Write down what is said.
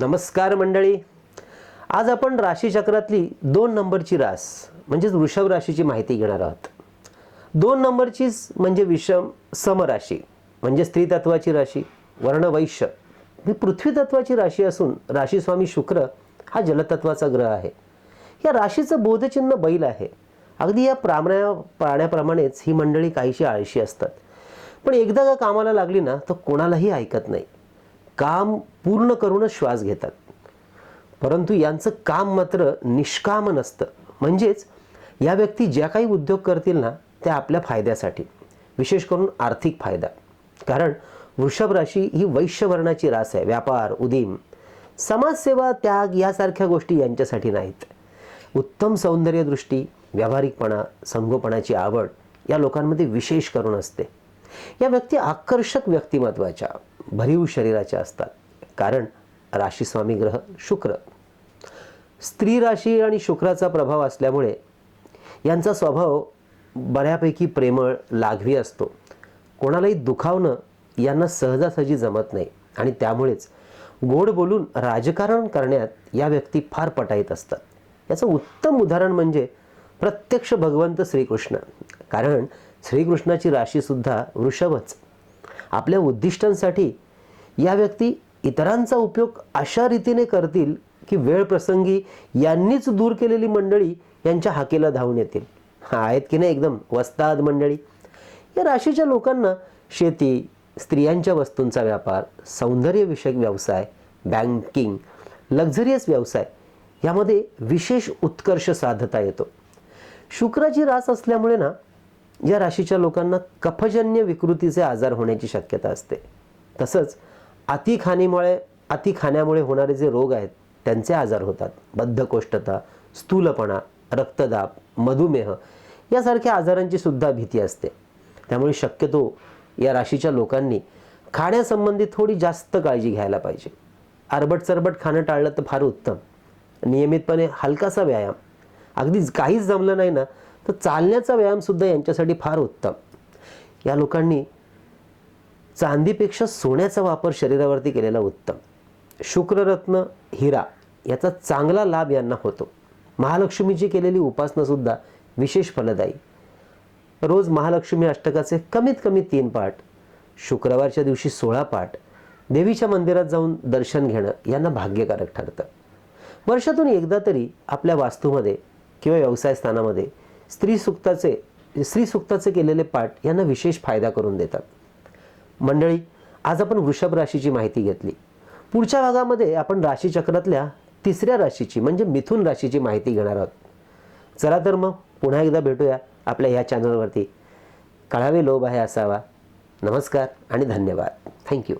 नमस्कार मंडळी. आज आपण राशीचक्रातली दोन नंबरची रास म्हणजेच वृषभ राशीची माहिती घेणार आहोत. दोन नंबरचीच म्हणजे विषम समराशी म्हणजे स्त्री तत्वाची राशी वर्णवैश्य. ही पृथ्वी तत्वाची राशी असून राशीस्वामी शुक्र हा जलतत्वाचा ग्रह आहे. या राशीचं बोधचिन्ह बैल आहे. अगदी या प्राण्या प्राण्याप्रमाणेच ही मंडळी काहीशी आळशी असतात. पण एकदा का कामाला लागली ना तर कोणालाही ऐकत नाही. काम पूर्ण करूनच श्वास घेतात. परंतु यांचं काम मात्र निष्काम नसतं. म्हणजेच या व्यक्ती ज्या काही उद्योग करतील ना त्या आपल्या फायद्यासाठी विशेष करून आर्थिक फायदा. कारण वृषभ राशी ही वैश्यवर्णाची रास आहे व्यापार उदीम समाजसेवा त्याग यासारख्या गोष्टी यांच्यासाठी नाहीत. उत्तम सौंदर्यदृष्टी व्यावहारिकपणा संगोपनाची आवड या लोकांमध्ये विशेष करून असते. या व्यक्ती आकर्षक व्यक्तिमत्वाच्या भरीव शरीराच्या असतात. कारण राशीस्वामी ग्रह शुक्र. स्त्री राशी आणि शुक्राचा प्रभाव असल्यामुळे यांचा स्वभाव बऱ्यापैकी प्रेमळ लाघवी असतो. कोणालाही दुखावणं यांना सहजासहजी जमत नाही आणि त्यामुळेच गोड बोलून राजकारण करण्यात या व्यक्ती फार पटाईत असतात. याचं उत्तम उदाहरण म्हणजे प्रत्यक्ष भगवंत श्रीकृष्ण. कारण श्रीकृष्णाची राशीसुद्धा वृषभच. आपल्या उद्दिष्टांसाठी या व्यक्ती इतरांचा उपयोग अशा रीतीने करतील की वेळ प्रसंगी यांनीच दूर केलेली मंडळी यांच्या हाकेला धावून येतील. हा आहेत की नाही एकदम वस्ताद मंडळी? या राशीच्या लोकांना शेती स्त्रियांच्या वस्तूंचा व्यापार सौंदर्यविषयक व्यवसाय बँकिंग लक्झरियस व्यवसाय यामध्ये विशेष उत्कर्ष साधता येतो. शुक्राची रास असल्यामुळे ना या राशीच्या लोकांना कफजन्य विकृतीचे आजार होण्याची शक्यता असते. तसंच अति खाणीमुळे अति खाण्यामुळे होणारे जे रोग आहेत त्यांचे आजार होतात. बद्धकोष्ठता स्थूलपणा रक्तदाब मधुमेह यासारख्या आजारांची सुद्धा भीती असते. त्यामुळे शक्यतो या राशीच्या लोकांनी खाण्यासंबंधी थोडी जास्त काळजी घ्यायला पाहिजे. आरबट चरबट खाणं टाळलं तर फार उत्तम. नियमितपणे हलकासा व्यायाम. अगदी काहीच जमलं नाही ना तर चालण्याचा व्यायामसुद्धा यांच्यासाठी फार उत्तम. या लोकांनी चांदीपेक्षा सोन्याचा वापर शरीरावरती केलेला उत्तम. शुक्ररत्न हिरा याचा चांगला लाभ यांना होतो. महालक्ष्मीची केलेली उपासनासुद्धा विशेष फलदायी. रोज महालक्ष्मी अष्टकाचे कमीत कमी तीन पाठ शुक्रवारच्या दिवशी सोळा पाठ देवीच्या मंदिरात जाऊन दर्शन घेणं यांना भाग्यकारक ठरतं. वर्षातून एकदा तरी आपल्या वास्तूमध्ये किंवा व्यवसाय स्थानामध्ये स्त्री सुक्ताचे स्त्री सुक्ताचे केलेले पाठ यांना विशेष फायदा करून देतात. मंडळी आज आपण वृषभ राशीची माहिती घेतली. पुढच्या भागामध्ये आपण राशीचक्रातल्या तिसऱ्या राशीची म्हणजे मिथुन राशीची माहिती घेणार आहोत. चला तर मग पुन्हा एकदा भेटूया आपल्या ह्या चॅनलवरती. कळावे लोभ आहे असावा. नमस्कार आणि धन्यवाद. थँक्यू